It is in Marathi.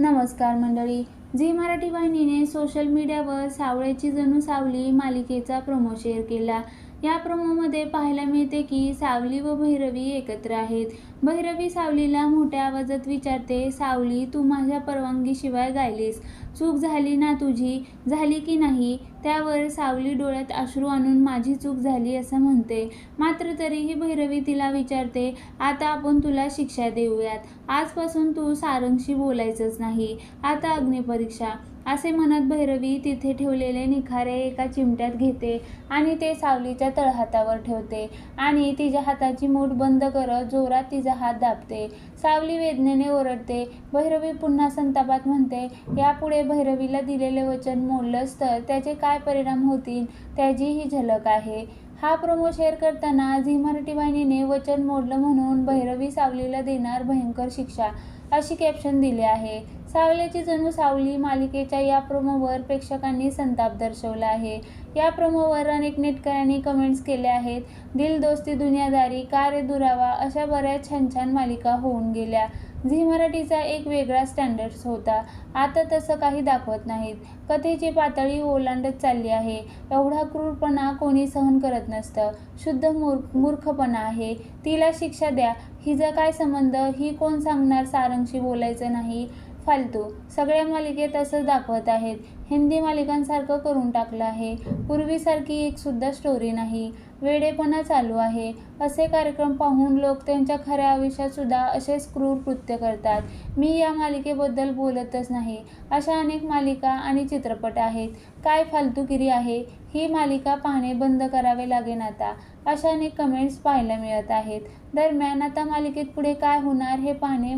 नमस्कार मंडळी. झी मराठी वाहिनीने सोशल मीडियावर सावळ्याची जणू सावली मालिकेचा प्रोमो शेअर केला. या प्रोमोमध्ये पाहायला मिळते की सावली व भैरवी एकत्र आहेत. भैरवी सावलीला मोठ्या आवाजात विचारते सावली तू माझ्या परवानगीशिवाय गायलीस. चूक झाली ना तुझी? झाली की नाही त्यावर सावली डोळ्यात अश्रू आणून माझी चूक झाली असं म्हणते. मात्र तरीही भैरवी तिला विचारते आता आपण तुला शिक्षा देऊयात. आजपासून तू सारंगशी बोलायचंच नाही. आता परीक्षा. असे म्हणत भैरवी तिथे ठेवलेले निखारे एका चिमट्यात घेते आणि ते सावलीच्या तळहातावर ठेवते आणि तिच्या हाताची मूठ बंद करत जोरात तिचा हात दाबते. सावली वेदनेने ओरडते. भैरवी पुन्हा संतापात म्हणते यापुढे भैरवीला दिलेले वचन मोडलंच तर त्याचे काय परिणाम होतील? त्याची ही झलक आहे. हा प्रोमो शेअर करताना झी मराठी वाहिनीने वचन मोडलं म्हणून भैरवी सावलीला देणार भयंकर शिक्षा अशी कॅप्शन दिले आहे. सावलीची जणू सावली मालिकेच्या या प्रोमोवर प्रेक्षकांनी संताप दर्शवला आहे. या प्रोमोवर अनेक नेटकऱ्यांनी कमेंट्स केल्या आहेत. दिल दोस्ती दुनियादारी का रे दुरावा अशा बऱ्याच छान छान मालिका होऊन गेल्या. झी मराठीचा एक वेगळा स्टँडर्ड्स होता. आता तसं काही दाखवत नाहीत. कथेची पातळी ओलांडत चालली आहे. एवढा क्रूरपणा कोणी सहन करत नसतं. शुद्ध मूर् मूर्खपणा आहे. तिला शिक्षा द्या. हिचा काय संबंध? ही कोण सांगणार सारंगशी बोलायचं नाही? फालतू. सगळ्या मालिकेत असं दाखवत आहेत. हिंदी मालिकांसारखं करून टाकलं आहे. पूर्वीसारखी एकसुद्धा स्टोरी नाही. वेडेपणा चालू आहे. असे कार्यक्रम पाहून लोक त्यांच्या खऱ्या आयुष्यातसुद्धा असेच क्रूर कृत्य करतात. मी या मालिकेबद्दल बोलतच नाही. अशा अनेक मालिका आणि चित्रपट आहेत. काय फालतूगिरी आहे? ही मालिका पाहणे बंद करावे लागेन आता. अशा अनेक कमेंट्स पाहायला मिळत आहेत. दरम्यान आता मालिकेत पुढे काय होणार हे पाहणे